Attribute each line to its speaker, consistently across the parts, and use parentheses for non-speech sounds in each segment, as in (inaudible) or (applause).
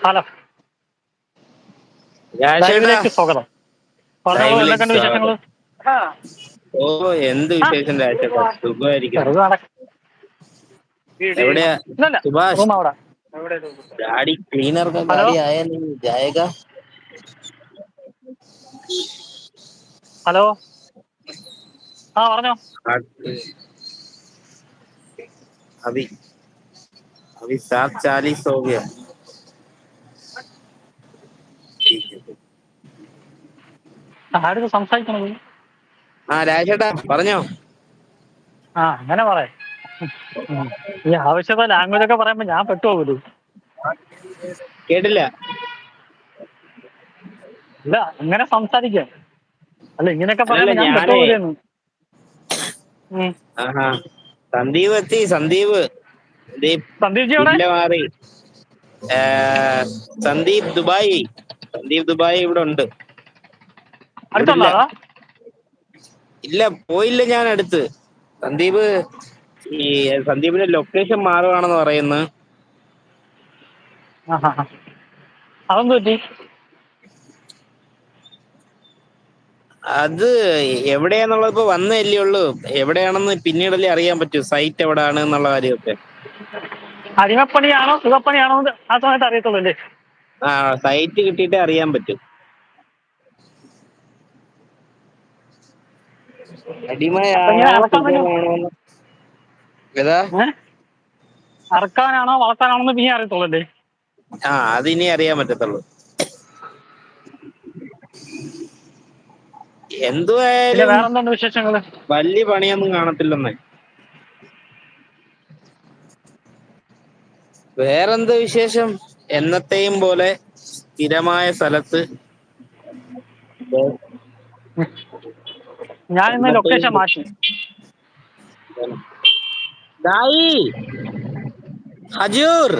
Speaker 1: Hello
Speaker 2: രാജേട്ടാ
Speaker 1: ലൈവിലേക്ക് സ്വാഗതം പറഞ്ഞോളൂ
Speaker 2: ലൈവിലേക്ക്
Speaker 1: എന്തൊക്കെയുണ്ട് വിശേഷങ്ങൾ
Speaker 2: ഓ എന്ത് വിശേഷം രാജേട്ടാ സുഖമായിരിക്കും
Speaker 1: ചെറുത് നടക്ക
Speaker 2: എവിടെയാ
Speaker 1: ഇല്ലല്ല
Speaker 2: സുഭാഷ്
Speaker 1: റൂം അവിടെ
Speaker 2: गाड़ी क्लीनर का
Speaker 1: हेलो?
Speaker 2: गाड़ी आया नहीं जाएगा
Speaker 1: ഹലോ ആ പറഞ്ഞോ
Speaker 2: अभी अभी सात चालीस हो गया ठीक है
Speaker 1: ആരും സംസാരിക്കണത്?
Speaker 2: ആ രാജേട്ടാ പറഞ്ഞോ.
Speaker 1: ആ അങ്ങനെ പറ. ഈ ആവശ്യത്തെ ലാംഗ്വേജ് ഒക്കെ പറയുമ്പോ ഞാൻ പെട്ടുപോകും
Speaker 2: കേട്ടില്ല.
Speaker 1: അല്ല അങ്ങനെ സംസാരിക്കാം. അല്ല ഇങ്ങനെയൊക്കെ
Speaker 2: പറയുന്നു
Speaker 1: പറയുമ്പോ ഞാൻ പെട്ടുപോകുന്നു
Speaker 2: സന്ദീപ് എത്തി സന്ദീപ്. സന്ദീപ് മാറി. സന്ദീപ് ദുബായ്. സന്ദീപ് ദുബായ് ഇവിടെ ഉണ്ട്. ഇല്ല പോയില്ല ഞാൻ അടുത്ത്. സന്ദീപ് ഈ സന്ദീപിന്റെ ലൊക്കേഷൻ മാറുവാണെന്ന് പറയുന്നു. അത് എവിടെയാന്നുള്ളത് ഇപ്പൊ വന്നല്ലേ ഉള്ളു. എവിടെയാണെന്ന് പിന്നീടല്ലേ അറിയാൻ പറ്റൂ. സൈറ്റ് എവിടെയാണ് എന്നുള്ള കാര്യമൊക്കെ.
Speaker 1: അടിമപ്പണിയാണോ സുഖപ്പണിയാണോ ആ സമയത്ത് അറിയത്തുള്ളൂ അല്ലേ?
Speaker 2: ആ സൈറ്റ് കിട്ടിയിട്ടേ അറിയാൻ പറ്റും.
Speaker 1: അറക്കാനാണോ വളർത്താനാണോന്ന് പിന്നെ അറിയത്തുള്ളൂ
Speaker 2: ആ അതിനി അറിയാൻ പറ്റത്തുള്ളൂ. എന്തുവായാലും
Speaker 1: വേറെന്താണ് വിശേഷങ്ങൾ?
Speaker 2: വലിയ പണിയൊന്നും കാണത്തില്ലെന്ന്. വേറെന്ത് വിശേഷം? എന്നത്തെയും പോലെ സ്ഥിരമായ സ്ഥലത്ത്
Speaker 1: ഞാൻ ഇന്ന് ലൊക്കേഷൻ മാറ്റി.
Speaker 2: ദായി. ഹജൂർ.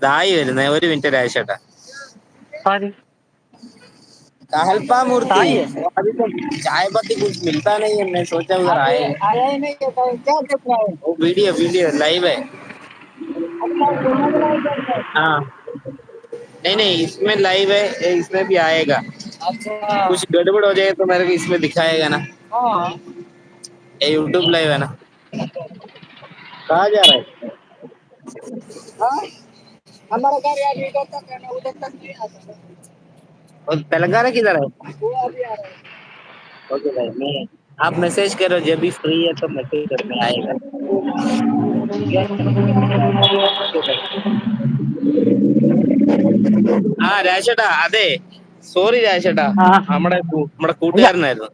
Speaker 2: ദായി വരുന്നേ ഒരു മിനിറ്റ് രാജേട്ടാ
Speaker 1: ആര്?
Speaker 2: कहलपा मूर्ति
Speaker 1: है।
Speaker 2: अभी तो चाय पत्ती कुछ मिलता नहीं है मैं सोचा उधर आए।
Speaker 3: आया ही नहीं क्या देख रहा है?
Speaker 2: वो वीडियो वीडियो लाइव है।
Speaker 3: अच्छा करता है।
Speaker 2: नहीं नहीं इसमें लाइव है इसमें भी आएगा।
Speaker 3: अच्छा।
Speaker 2: कुछ गड़बड़ हो जाए तो मेरे को इसमें दिखाएगा ना।
Speaker 3: हाँ।
Speaker 2: ये यूट्यूब लाइव है ना। कहा जा रहा है?
Speaker 3: हाँ। हमारा घर यार इधर तक है ना उधर तक नहीं आता।
Speaker 2: और तेलंगाना किधर है
Speaker 3: वो अभी आ रहा है
Speaker 2: ओके भाई मैं आप मैसेज करो जब भी फ्री है तो मैसेज कर में आएगा ആ രാജേട്ടാ അതെ സോറി രാജേട്ടാ
Speaker 1: ആ.
Speaker 2: നമ്മുടെ കൂ- നമ്മുടെ കൂട്ടുകാരനായിരുന്നു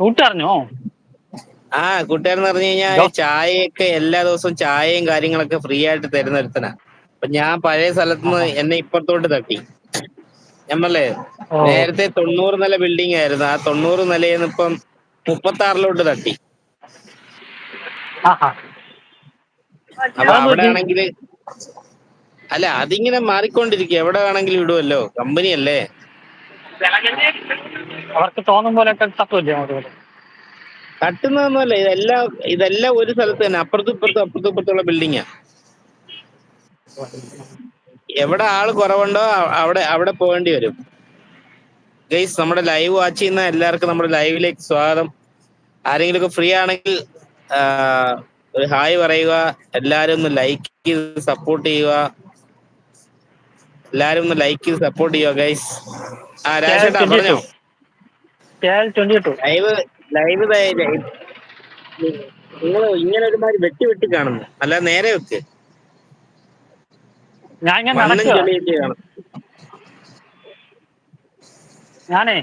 Speaker 1: കൂട്ടറിഞ്ഞോ
Speaker 2: ആ കൂട്ടുകാരൻ പറഞ്ഞു കഴിഞ്ഞാൽ
Speaker 1: ഇതോ.
Speaker 2: ചായയൊക്കെ എല്ലാ ദിവസവും ചായയും കാര്യങ്ങളൊക്കെ ഫ്രീ ആയിട്ട് തരുന്ന ഒരുത്തനാ അപ്പൊ ഞാൻ പഴയ സ്ഥലത്തുനിന്ന് എന്നെ ഇപ്പുറത്തോട്ട് തട്ടി ഞമ്മളേ
Speaker 1: ഓ.
Speaker 2: നേരത്തെ തൊണ്ണൂറ് നില ബിൽഡിംഗ് ആയിരുന്നു. ആ തൊണ്ണൂറ് നിലയിൽ നിന്ന് ഇപ്പം മുപ്പത്തി ആറിലോട്ട് തട്ടി അപ്പൊ അവിടെ? ആണെങ്കിൽ അല്ല അതിങ്ങനെ മാറിക്കൊണ്ടിരിക്കുക. എവിടെ വേണമെങ്കിലും ഇടുമല്ലോ കമ്പനി അല്ലേ?
Speaker 1: അവർക്ക് തോന്നും പോലെ
Speaker 2: തട്ടുന്നതൊന്നുമല്ല. ഇതെല്ലാം ഇതെല്ലാം ഒരു സ്ഥലത്ത് തന്നെ. അപ്പുറത്തും ഇപ്പുറത്തും അപ്പുറത്തും ഇപ്പുറത്തുള്ള ബിൽഡിങ്ങാ എവിടെ ആൾ കുറവുണ്ടോ അവിടെ അവിടെ പോകേണ്ടി വരും. ഗൈസ് നമ്മുടെ ലൈവ് വാച്ച് ചെയ്യുന്ന എല്ലാവർക്കും നമ്മുടെ ലൈവിലേക്ക് സ്വാഗതം. ആരെങ്കിലും ഒക്കെ ഫ്രീ ആണെങ്കിൽ ഒരു ഹായ് പറയുക. എല്ലാരും ഒന്ന് ലൈക്ക് ചെയ്ത് സപ്പോർട്ട് ചെയ്യുക. എല്ലാരും ഒന്ന് ലൈക്ക് ചെയ്ത് സപ്പോർട്ട് ചെയ്യുക ഗൈസ് ആ രാജേട്ടാ പറഞ്ഞോ? ലൈവ് ലൈവ് നിങ്ങൾ ഇങ്ങനെ ഒരുമാതിരി വെട്ടി വെട്ടി കാണുന്നു. അല്ല നേരെ വെക്ക്.
Speaker 1: ഞാൻ
Speaker 2: കാണും
Speaker 1: ഞാനേ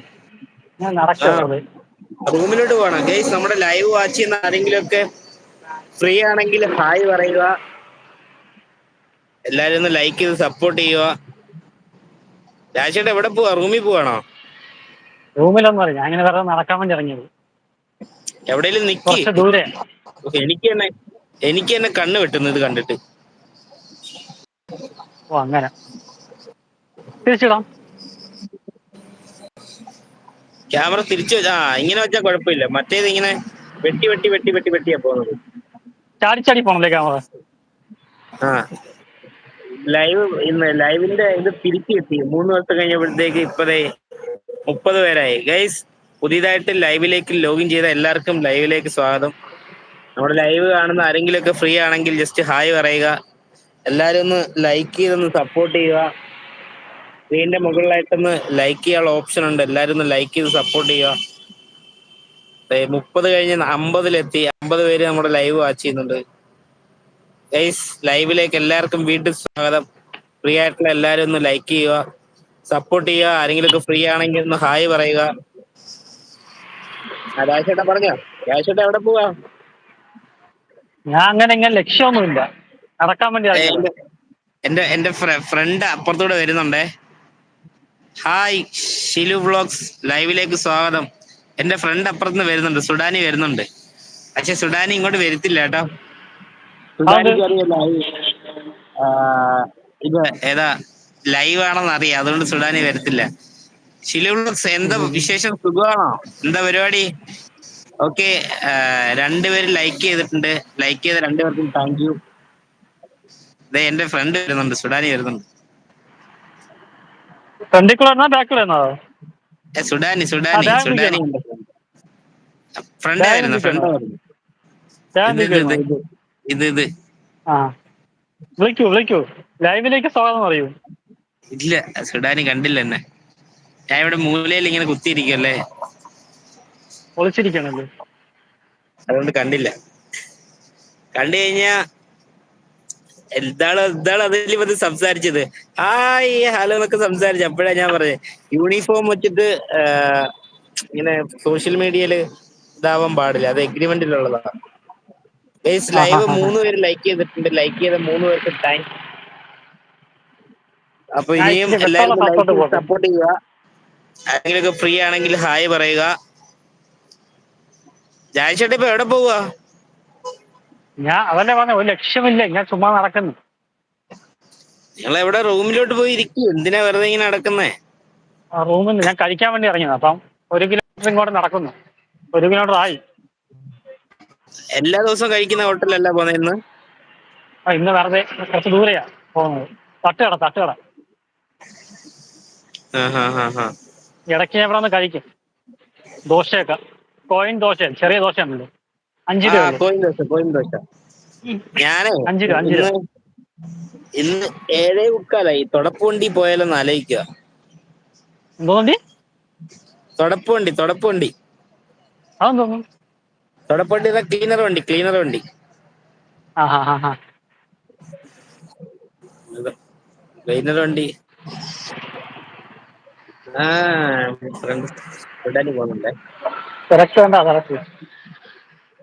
Speaker 1: ഞാൻ
Speaker 2: നടക്കുന്നത്. റൂമിലോട്ട് പോകണം ഗൈസ് നമ്മുടെ ലൈവ് വാച്ച് ചെയ്യുന്ന ആരെങ്കിലും ഒക്കെ ഫ്രീ ആണെങ്കിൽ ഹായ് പറയുക. എല്ലാരും ഒന്ന് ലൈക്ക് ചെയ്ത് സപ്പോർട്ട് ചെയ്യുക. രാജേട്ട എവിടെ പോവാ? റൂമിൽ പോവാണോ?
Speaker 1: റൂമിലൊന്നും അറിയാം ഞാൻ വെറുതെ നടക്കാൻ വേണ്ടി ഇറങ്ങിയത്.
Speaker 2: എവിടെയെങ്കിലും നിക്ക്. എനിക്ക് തന്നെ എനിക്ക് തന്നെ കണ്ണ് വെട്ടുന്നത് കണ്ടിട്ട്.
Speaker 1: ഓ അങ്ങനെ. തിരിച്ചിടാം.
Speaker 2: ക്യാമറ തിരിച്ചു ആ ഇങ്ങനെ വെച്ചാൽ കുഴപ്പമില്ല. മറ്റേത് ഇങ്ങനെ വെട്ടി വെട്ടി വെട്ടി വെട്ടി വെട്ടിയാ പോകുന്നത്.
Speaker 1: ചാടിച്ചാടി പോണല്ലേ ക്യാമറ?
Speaker 2: ആ. ലൈവ് ഇന്ന് ലൈവിന്റെ ഇത് തിരിച്ചു കിട്ടി. മൂന്ന് ദിവസം കഴിഞ്ഞപ്പോഴത്തേക്ക് ഇപ്പതേ മുപ്പത് പേരായി. ഗൈസ് പുതിയതായിട്ട് ലൈവിലേക്ക് ലോഗിൻ ചെയ്ത എല്ലാവർക്കും ലൈവിലേക്ക് സ്വാഗതം. നമ്മുടെ ലൈവ് കാണുന്ന ആരെങ്കിലും ഒക്കെ ഫ്രീ ആണെങ്കിൽ ജസ്റ്റ് ഹായ് പറയുക. എല്ലാരും ഒന്ന് ലൈക്ക് ചെയ്തൊന്ന് സപ്പോർട്ട് ചെയ്യുക. സ്ക്രീനിന്റെ മുകളിലായിട്ടൊന്ന് ലൈക്ക് ചെയ്യാനുള്ള ഓപ്ഷൻ ഉണ്ട്. എല്ലാരും ഒന്ന് ലൈക്ക് ചെയ്ത് സപ്പോർട്ട് ചെയ്യുക. മുപ്പത് കഴിഞ്ഞ് അമ്പതിലെത്തി. അമ്പത് പേര് നമ്മുടെ ലൈവ് വാച്ച് ചെയ്യുന്നുണ്ട്. ഗൈസ് ലൈവിലേക്ക് എല്ലാവർക്കും വീണ്ടും സ്വാഗതം. ഫ്രീ ആയിട്ടുള്ള എല്ലാരും ഒന്ന് ലൈക്ക് ചെയ്യുക. സപ്പോർട്ട് ചെയ്യുക. ആരെങ്കിലും ഫ്രീ ആണെങ്കിൽ ഒന്ന് ഹായ് പറയുക. രാജേട്ടാ പറഞ്ഞോ? രാജേട്ടാ എവിടെ പോവാ?
Speaker 1: ഞാൻ അങ്ങനെ ഇങ്ങനെ ലക്ഷ്യമൊന്നുമില്ല. നടക്കാൻ വേണ്ടി
Speaker 2: എന്റെ- എന്റെ ഫ്രണ്ട് അപ്പുറത്തൂടെ വരുന്നുണ്ടേ. ഹായ് ഷിലു വ്ളോഗ്സ് ലൈവിലേക്ക് സ്വാഗതം. എന്റെ ഫ്രണ്ട് അപ്പുറത്തുനിന്ന് വരുന്നുണ്ട് സുഡാനി വരുന്നുണ്ട്. പക്ഷെ സുഡാനി ഇങ്ങോട്ട് വരത്തില്ല കേട്ടോ. ഇത് ഏതാ ലൈവ് ആണെന്ന് അറിയാം അതുകൊണ്ട് സുഡാനി വരത്തില്ല. ഷിലു വ്ളോഗ്സ് എന്താ വിശേഷം? സുഖമാണോ? എന്താ പരിപാടി? ഓക്കെ രണ്ടുപേരും ലൈക്ക് ചെയ്തിട്ടുണ്ട്. ലൈക്ക് ചെയ്ത രണ്ടുപേർക്കും താങ്ക് യു എന്റെ ഫ്രണ്ട് വരുന്നുണ്ട് സുഡാനി വരുന്നുണ്ട്.
Speaker 1: ഫ്രണ്ടിൽ
Speaker 2: ബാക്കിലാണോ സുഡാനി സുഡാനി സുഡാനി. ഫ്രണ്ട് വരുന്നു ഫ്രണ്ട് ഇത് ഇത്
Speaker 1: വിളിക്കൂ വിളിക്കൂ. ലൈവിലേക്ക് സ്വാഗതം പറയൂ.
Speaker 2: ഇല്ല സുഡാനി കണ്ടില്ല എന്നെ. ഞാൻ ഇവിടെ മൂലയിൽ ഇങ്ങനെ കുത്തിയിരിക്കല്ലേ?
Speaker 1: ഒളിച്ചിരിക്കണല്ലോ
Speaker 2: അതുകൊണ്ട് കണ്ടില്ല. കണ്ടു കഴിഞ്ഞാ എന്താണ് എന്താണ് അതിൽ വന്ന് സംസാരിച്ചത്? ഹായ് ഹലോ എന്നൊക്കെ സംസാരിച്ചു. അപ്പോഴാ ഞാൻ പറഞ്ഞത് യൂണിഫോം വെച്ചിട്ട് ഇങ്ങനെ സോഷ്യൽ മീഡിയയിൽ ഇതാവാൻ പാടില്ല. അത് എഗ്രിമെന്റിലുള്ളതാണ് ലൈവ് മൂന്ന് പേര് ലൈക്ക് ചെയ്തിട്ടുണ്ട്. ലൈക്ക് ചെയ്ത മൂന്ന് പേർക്ക് താങ്ക് അപ്പൊ ഇനിയും എല്ലാവരും. സപ്പോർട്ട് ചെയ്യുക. ആരെങ്കിലുമൊക്കെ ഫ്രീ ആണെങ്കിൽ ഹായ് പറയുക. ജായ്ചേട്ടാ ഇപ്പൊ എവിടെ പോവുക
Speaker 1: ഞാൻ അതല്ലേ പറഞ്ഞ ഒരു ലക്ഷ്യമില്ല. ഞാൻ ചുമ്മാ നടക്കുന്നു.
Speaker 2: നിങ്ങൾ എവിടെ റൂമിലോട്ട് പോയി ഇരിക്കും? എന്തിനാ വെറുതെ ഇങ്ങനെ നടക്കുന്നേ?
Speaker 1: റൂമിൽ ഞാൻ കഴിക്കാൻ വേണ്ടി ഇറങ്ങിയത്. അപ്പം ഒരു കിലോമീറ്റർ ഇങ്ങോട്ട് നടക്കുന്നു. ഒരു കിലോമീറ്റർ ആയി.
Speaker 2: എല്ലാ ദിവസവും കഴിക്കുന്ന ഹോട്ടലല്ല പോന്ന ഇന്ന്?
Speaker 1: ആ ഇന്ന് വെറുതെ കുറച്ച് ദൂരെയാ പോകുന്നത്. തട്ടുകട തട്ടുകട. ഇടയ്ക്ക് ഞാൻ ഇവിടെ നിന്ന് കഴിക്കും. ദോശയൊക്കെ. കോയിൻ ദോശ ചെറിയ ദോശ ഉണ്ടല്ലോ അഞ്ച്
Speaker 2: ഞാനേ. ഇന്ന് ഏഴേ മുക്കാലായി തൊടപ്പുവണ്ടി പോയാലൊന്ന് ആലോചിക്കുക. തൊടപ്പുവണ്ടി തൊടപ്പുവണ്ടി തൊടപ്പുവണ്ടി ക്ലീനർ വണ്ടി. ക്ലീനർ വണ്ടി ക്ലീനർ വണ്ടി ആ ഫ്രണ്ട് പോകുന്നുണ്ടേ
Speaker 1: തിരക്ക് വേണ്ട തിരക്ക്.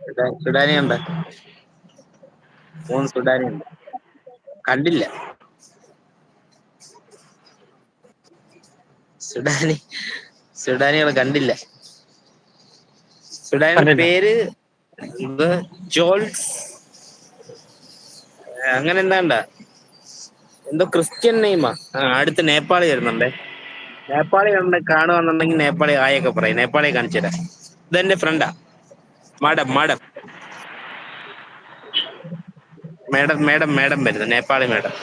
Speaker 2: സുഡാ- സുഡാനി ഉണ്ട് മൂന്ന് സുഡാനി ഉണ്ട് കണ്ടില്ല. സുഡാനി സുഡാനികളെ കണ്ടില്ല. സുഡാനിയുടെ. പേര് ജോൾസ്. അങ്ങനെ എന്താണ്ട? എന്തോ ക്രിസ്ത്യൻ നെയ്മാ. അടുത്ത് നേപ്പാളി വരുന്നുണ്ടേ. നേപ്പാളി കാണുവാന്നുണ്ടെങ്കിൽ നേപ്പാളി ആയൊക്കെ പറയും. നേപ്പാളിയെ കാണിച്ചു തരാം ഇതെന്റെ ഫ്രണ്ടാ madam madam madam madam madam വരുന്നു നേപ്പാളി മേഡം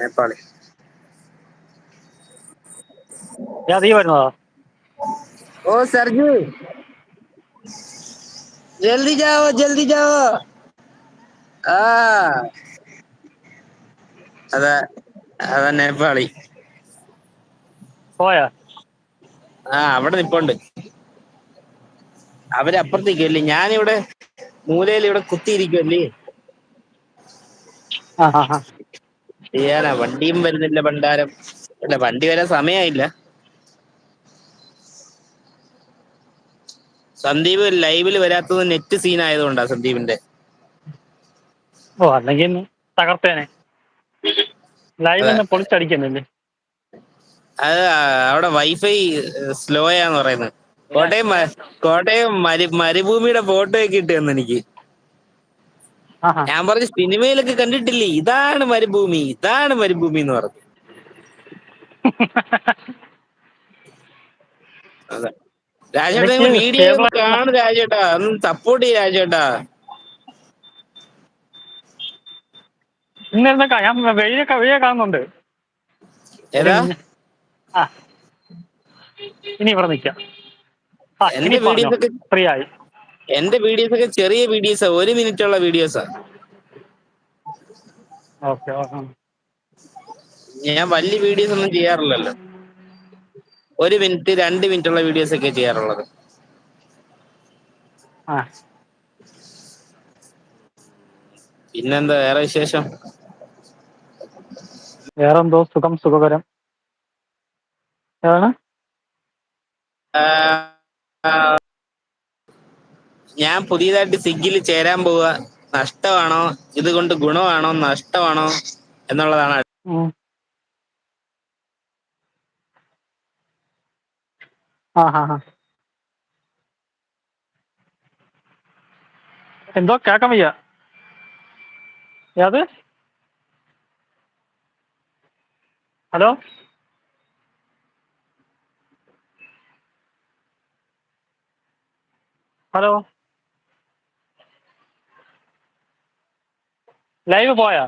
Speaker 2: നേപ്പാളി
Speaker 1: ഞാൻ നീ വരുന്നതാ
Speaker 2: ओ सर जी जल्दी जाओ जल्दी जाओ ആ അതാ അതാ നേപ്പാളി
Speaker 1: പോയാ?
Speaker 2: ആ അവിടെ നിപ്പുണ്ട്. അവർ അപ്പുറത്തേക്കല്ലേ ഞാനിവിടെ മൂലയിൽ ഇവിടെ കുത്തിയിരിക്കുമല്ലേ ചെയ്യാനാ വണ്ടിയും വരുന്നില്ല ഭണ്ഡാരം. അല്ല വണ്ടി വരാൻ സമയമായില്ല സന്ദീപ് ലൈവിൽ വരാത്തത് നെറ്റ് സീൻ ആയതുകൊണ്ടാ സന്ദീപിന്റെ.
Speaker 1: ഓ അല്ലെങ്കിൽ തകർത്തേനെ. ലൈവ് ഒന്ന് പൊളിച്ചടിക്കുന്നില്ലേ?
Speaker 2: അത് അവിടെ വൈഫൈ സ്ലോ ആന്ന് പറയുന്നത്. കോട്ടയം കോട്ടയം മരു മരുഭൂമിയുടെ ഫോട്ടോ ഒക്കെ ഇട്ട് തന്നു എനിക്ക്. ഞാൻ പറഞ്ഞു സിനിമയിലൊക്കെ കണ്ടിട്ടില്ലേ? ഇതാണ് മരുഭൂമി ഇതാണ് മരുഭൂമി എന്ന് പറഞ്ഞു. (laughs) രാജേട്ടാ വീഡിയോ കാണു രാജേട്ടാ. ഒന്ന് സപ്പോർട്ട് ചെയ്യ രാജേട്ടാ.
Speaker 1: ഞാൻ വെയിലൊക്കെ വെയിലെ കാണുന്നുണ്ട്. ആ. ഇനി ഇവിടെ നിൽക്കാം ആ
Speaker 2: എന്റെ വീഡിയോസ് ഒക്കെ
Speaker 1: ചെറിയ ആയി
Speaker 2: എന്റെ വീഡിയോസ് ഒക്കെ ചെറിയ വീഡിയോസാ. ഒരു മിനിറ്റ് ഉള്ള വീഡിയോസ് ഞാൻ വലിയ വീഡിയോസ് ഒന്നും ചെയ്യാറില്ലല്ലോ. ഒരു മിനിറ്റ് രണ്ട് മിനിറ്റ് ഉള്ള വീഡിയോസ് ഒക്കെ ചെയ്യാറുള്ളത്.
Speaker 1: ആ.
Speaker 2: പിന്നെന്താ വേറെ വിശേഷം?
Speaker 1: വേറെന്തോ സുഖം സുഖകരം. ഏതാണ്?
Speaker 2: ഞാൻ പുതിയതായിട്ട് സിഗ്ഗിൽ ചേരാൻ പോവുക. നഷ്ടമാണോ? ഇതുകൊണ്ട് ഗുണമാണോ? നഷ്ടമാണോ? എന്നുള്ളതാണ്
Speaker 1: എന്തോ കേക്കാൻ വയ്യ. ഏത്? ഹലോ ഹലോ ലൈവ് പോയാ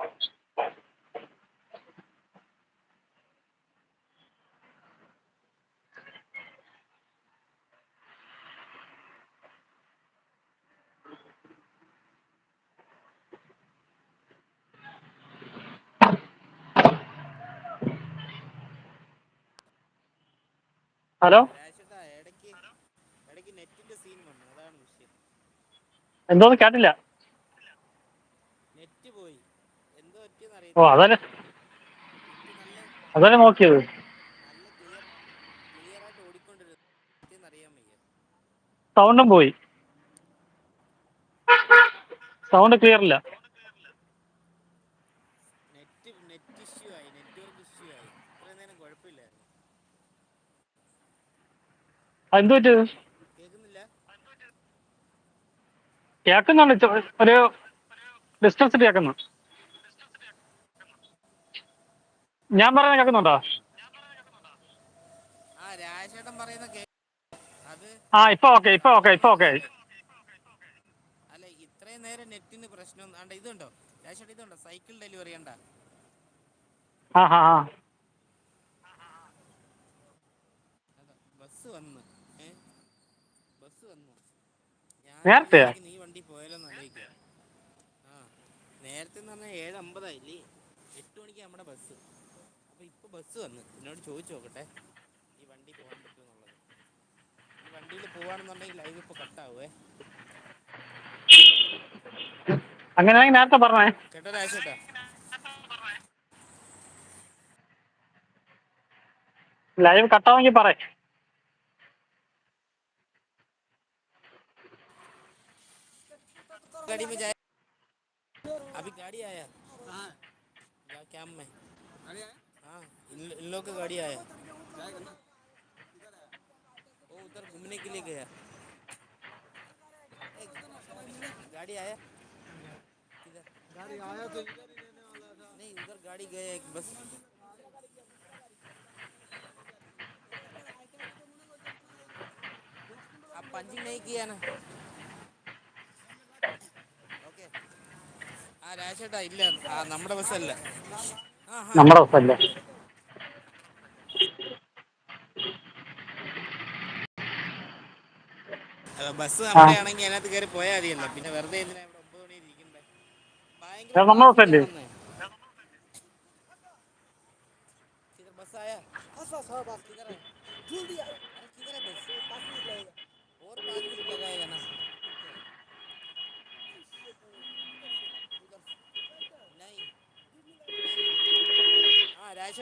Speaker 1: ഹലോ
Speaker 2: ഇടയ്ക്ക് നെറ്റിന്റെ സീൻ വന്നു അതാണ് വിഷയം
Speaker 1: എന്തോന്ന് കേട്ടില്ല
Speaker 2: നെറ്റ് പോയി എന്തോ പറ്റിയെന്ന്
Speaker 1: ഓ അതന്നെ അതന്നെ നോക്കിയത്
Speaker 2: നല്ല ക്ലിയർ എന്തോന്ന് കേട്ടില്ല. ഓ പറ്റിയെന്ന് അറിയാൻ നോക്കിയത്.
Speaker 1: സൗണ്ടും പോയി. സൗണ്ട് ക്ലിയർ ഇല്ല
Speaker 2: നെറ്റ് നെറ്റ് ഇഷ്യൂ ആയി നെറ്റ്വർക്ക് ഇഷ്യൂ ആയി ഇത്രയും നേരം കുഴപ്പമില്ലായിരുന്നു
Speaker 1: എന്ത് കേൾക്കുന്നുണ്ട് ഒരു ഡിസ്റ്റൻസ് കേക്കുന്നു ഞാൻ പറയുന്നത് കേക്കുന്നുണ്ടോ
Speaker 2: ആ
Speaker 1: ഇപ്പൊ ഓക്കെ ഇപ്പൊ ഓക്കെ ഇപ്പൊ ഓക്കെ
Speaker 2: അല്ല ഇത്രയും നേരം നെറ്റിന് പ്രശ്നം ആണ്ട ഇതുണ്ടോ? രാജേട്ടൻ ഇതുണ്ടോ? സൈക്കിൾ ഡെലിവറി ഉണ്ടോ
Speaker 1: ആ ആ.
Speaker 2: ബസ് വന്നു ഏ ബസ് വന്നു ഞാൻ
Speaker 1: നേരത്തെയാ?
Speaker 2: നീ വണ്ടി പോയാലോന്ന് ആലോചിക്കുക ആ നേരത്തെ എന്ന് പറഞ്ഞാൽ ഏഴ് അമ്പതായില്ലേ എട്ട് മണിക്ക് നമ്മുടെ ബസ്. അപ്പൊ ഇപ്പൊ ബസ് വന്നു. എന്നോട് ചോദിച്ചു നോക്കട്ടെ. ഈ വണ്ടി പോകാൻ പറ്റുമെന്നുള്ളത്. ഈ വണ്ടിയിൽ പോവാണെന്നുണ്ടെങ്കിൽ ലൈവ് ഇപ്പൊ കട്ടാവുവേ
Speaker 1: അങ്ങനെയാണെങ്കിൽ നേരത്തെ പറഞ്ഞേ.
Speaker 2: കേട്ടോ
Speaker 1: ലൈവ് കട്ടാവെങ്കിൽ പറ
Speaker 2: गाड़ी में जाए। अभी गाड़ी आया। क्या क्या में। हाँ इन, इन लोग का गाड़ी आया। वो उधर घूमने के लिए गया। गाड़ी आया? किधर?
Speaker 3: गाड़ी आया तो इधर ही रहने वाला था।
Speaker 2: नहीं उधर गाड़ी गया एक बस। आप पंचिंग नहीं किया ना? രാജേട്ടാ ഇല്ല. നമ്മുടെ ബസ്സല്ല.
Speaker 1: നമ്മുടെ ബസ്സല്ലേ.
Speaker 2: ബസ് നമ്മുടെ ആണെങ്കിൽ അതിനകത്ത് കയറി പോയാൽ മതിയല്ലോ. പിന്നെ വെറുതെ എന്തിനാ ഇവിടെ ഒമ്പത് മണി ഇരിക്കണ്ടേ ഭയങ്കര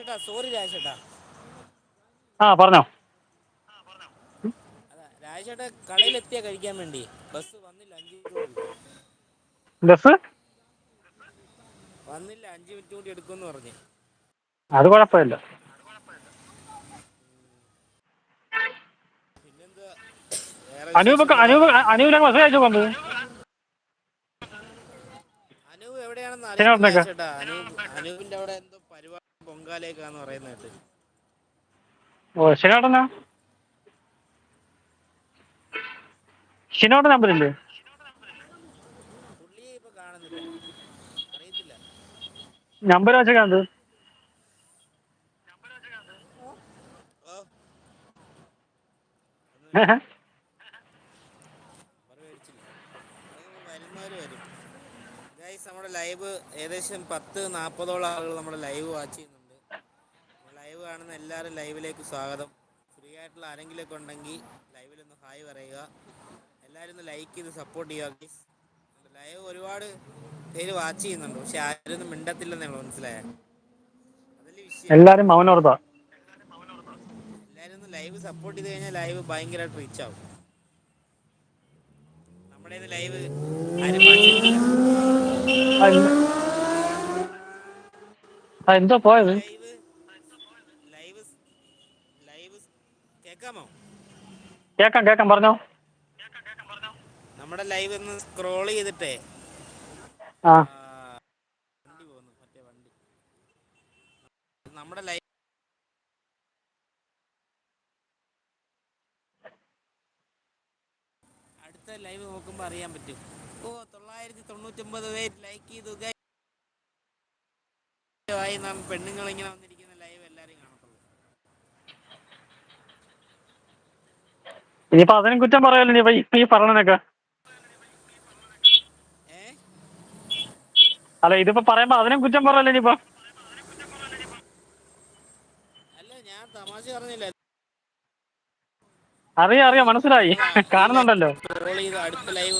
Speaker 2: രാജേഷേട്ടാ സോറി രാജേട്ടാ.
Speaker 1: ആ പറഞ്ഞോ.
Speaker 2: രാജേഷേട്ടാ കടയിലെത്തിയ കഴിക്കാൻ വേണ്ടി. ബസ് വന്നില്ല അഞ്ച്
Speaker 1: ബസ്?
Speaker 2: വന്നില്ല അഞ്ച് മിനിറ്റ് കൂടി എടുക്കുമെന്ന് പറഞ്ഞു.
Speaker 1: അത് കുഴപ്പമില്ല.
Speaker 2: പിന്നെന്താ വേറെ
Speaker 1: അനൂപ് അനൂപ് അനൂപിനെ മെസ്സേജ് അയച്ചു വന്നത്
Speaker 2: അനൂപ്
Speaker 1: എവിടെയാണെന്ന്
Speaker 2: അറിയാം വന്നേക്കാം. രാജേഷേട്ടാ അനൂപ് അനൂപിന്റെ അവിടെ എന്തോ പരിപാടി പൊങ്കാലേക്കാന്ന് പറയുന്നത് കേട്ട്.
Speaker 1: ഓ ഷിനോട്ടനാ? ഷിനോട്ട്
Speaker 2: ഇപ്പൊ കാണുന്നില്ല. അറിയത്തില്ല.
Speaker 1: നമ്പർ വെച്ചേക്കാന്ത്
Speaker 2: ഓ. നമ്പർ മേടിച്ചില്ല അത് വരുന്നവര് വരും. ഗൈസ് നമ്മുടെ ലൈവ് ഏകദേശം പത്ത് നാൽപ്പതോളം ആളുകൾ നമ്മുടെ ലൈവ് വാച്ച് ചെയ്യുന്നുണ്ട്. ലൈവ് കാണുന്ന എല്ലാവരും ലൈവിലേക്ക് സ്വാഗതം. ഫ്രീ ആയിട്ടുള്ള ആരെങ്കിലുമൊക്കെ ഉണ്ടെങ്കിൽ ലൈവിലൊന്ന് ഹായ് പറയുക. എല്ലാവരും ഒന്ന് ലൈക്ക് ചെയ്ത് സപ്പോർട്ട് ചെയ്യുക പ്ലീസ് ലൈവ് ഒരുപാട് പേര് വാച്ച് ചെയ്യുന്നുണ്ട്. പക്ഷെ ആരും ഒന്നും മിണ്ടത്തില്ലെന്നാണ് മനസ്സിലായ?
Speaker 1: എല്ലാരും
Speaker 2: എല്ലാരും ഒന്ന് ലൈവ് സപ്പോർട്ട് ചെയ്ത് കഴിഞ്ഞാൽ ലൈവ് ഭയങ്കരമായിട്ട് റീച്ച് ആവും. നമ്മുടെ ലൈവ് ആരും
Speaker 1: എന്തോ പോയത്
Speaker 2: ലൈവ് ലൈവ് ലൈവ് കേക്കാമോ
Speaker 1: കേക്കാം കേക്കാം പറഞ്ഞോ.
Speaker 2: നമ്മുടെ ലൈവ് ഒന്ന് സ്ക്രോൾ ചെയ്തിട്ടേ.
Speaker 1: ആ.
Speaker 2: വണ്ടി പോകുന്നു മറ്റേ വണ്ടി. നമ്മുടെ ലൈവ് അടുത്ത ലൈവ് നോക്കുമ്പോൾ അറിയാൻ പറ്റും. ഓ തൊള്ളായിരത്തി തൊണ്ണൂറ്റൊമ്പത് പേര് ലൈക്ക് ചെയ്തു. guys. ആയി നാം പെണ്ണുങ്ങൾ ഇങ്ങനെ വന്നിരിക്കുന്ന ലൈവ് എല്ലാവരും കാണത്തുള്ളൂ
Speaker 1: ഇനിയിപ്പോ അതിനും കുറ്റം പറയാലോ നീ ഈ- ഈ പറഞ്ഞതിനൊക്കെ.
Speaker 2: ഏ
Speaker 1: അല്ല ഇതിപ്പോ പറയുമ്പോ അതിനും കുറ്റം പറയല്ലോ ഇനിയിപ്പോ? അറിയാം അറിയാം മനസ്സിലായി. കാണുന്നുണ്ടല്ലോ.
Speaker 2: അടുത്ത ലൈവ്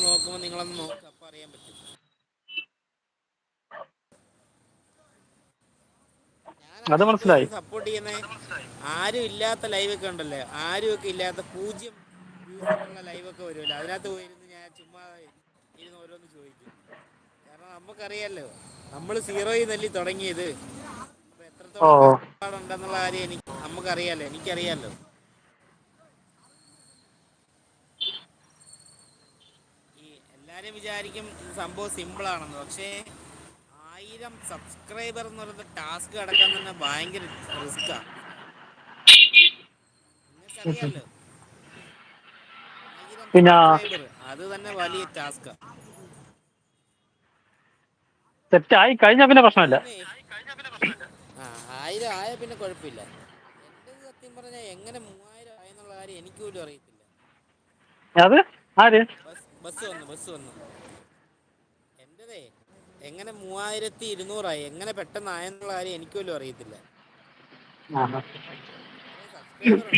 Speaker 1: അത് മനസ്സിലായി.
Speaker 2: സപ്പോർട്ട് ചെയ്യുന്ന ആരും ഇല്ലാത്ത ലൈവ് ഒക്കെ ഉണ്ടല്ലോ. ആരും ഒക്കെ ഇല്ലാത്ത പൂജ്യം വ്യൂസുള്ള ലൈവ് ഒക്കെ വരുമല്ലോ അതിനകത്ത് പോയിരുന്ന് ഞാൻ ചുമ്മാ ഇരുന്ന് ഓരോന്ന് ചോദിക്കും. കാരണം നമുക്കറിയാലോ നമ്മൾ സീറോയിൽ നിന്നല്ലേ തുടങ്ങിയത്. അപ്പൊ എത്രത്തോളം ഉണ്ടെന്നുള്ള കാര്യം എനിക്ക് നമുക്കറിയാലോ എനിക്കറിയാലോ. ഈ എല്ലാരും വിചാരിക്കും സംഭവം സിമ്പിൾ ആണെന്ന്. പക്ഷേ ആയിരം സബ്സ്ക്രൈബർ എന്ന് പറയുന്ന ടാസ്ക് അടക്കാൻ തന്നെ ഭയങ്കര ആണ് നിങ്ങൾക്കറിയാലോ
Speaker 1: പിന്നെ-
Speaker 2: അത് തന്നെ വലിയ ടാസ്കാ
Speaker 1: തെറ്റായി കഴിഞ്ഞ പിന്നെ പ്രശ്നമില്ല.
Speaker 2: ആയിരം ആയ പിന്നെ കുഴപ്പമില്ല. എന്റെ സത്യം പറഞ്ഞാൽ എങ്ങനെ മൂവായിരം ആയെന്നുള്ള കാര്യം എനിക്ക് പോലും അറിയത്തില്ല.
Speaker 1: അത്? ആര്?
Speaker 2: ബസ് വന്നു ബസ് വന്നു. എങ്ങനെ മൂവായിരത്തി ഇരുന്നൂറായി? എങ്ങനെ പെട്ടെന്ന് ആയെന്നുള്ള കാര്യം എനിക്ക് പോലും അറിയത്തില്ല.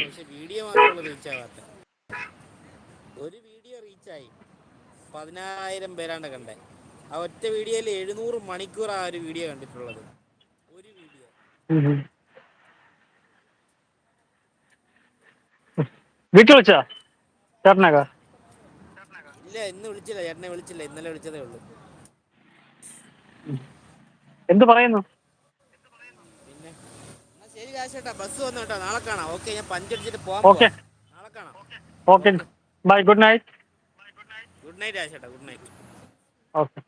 Speaker 2: പക്ഷെ വീഡിയോ മാത്രമുള്ള റീച്ച് ആവാത്ത. ഒരു വീഡിയോ റീച്ചായി. പതിനായിരം പേരാണ്ട കണ്ടേ. ആ ഒറ്റ വീഡിയോയിൽ എഴുന്നൂറ് മണിക്കൂർ ആ ഒരു വീഡിയോ കണ്ടിട്ടുള്ളത്. ഒരു വീഡിയോ.
Speaker 1: വീട്ടിൽ വിളിച്ചാ ചേട്ടനക
Speaker 2: ഇല്ല ഇന്ന് വിളിച്ചില്ല. ചേട്ടനെ വിളിച്ചില്ല. ഇന്നലെ വിളിച്ചതേ ഉള്ളൂ.
Speaker 1: എന്ത് പറയുന്നു?
Speaker 2: പിന്നെ? ശരി കാശേട്ടാ ബസ് വന്നു കേട്ടോ. നാളെ കാണാം. ഓക്കെ ഞാൻ പഞ്ചടിച്ചിട്ട് പോവാം
Speaker 1: ഓക്കെ.
Speaker 2: പോവാം. നാളെ കാണാം.
Speaker 1: Okay. Bye. Good night.
Speaker 2: Good night, Ashata. Good night.
Speaker 1: Okay.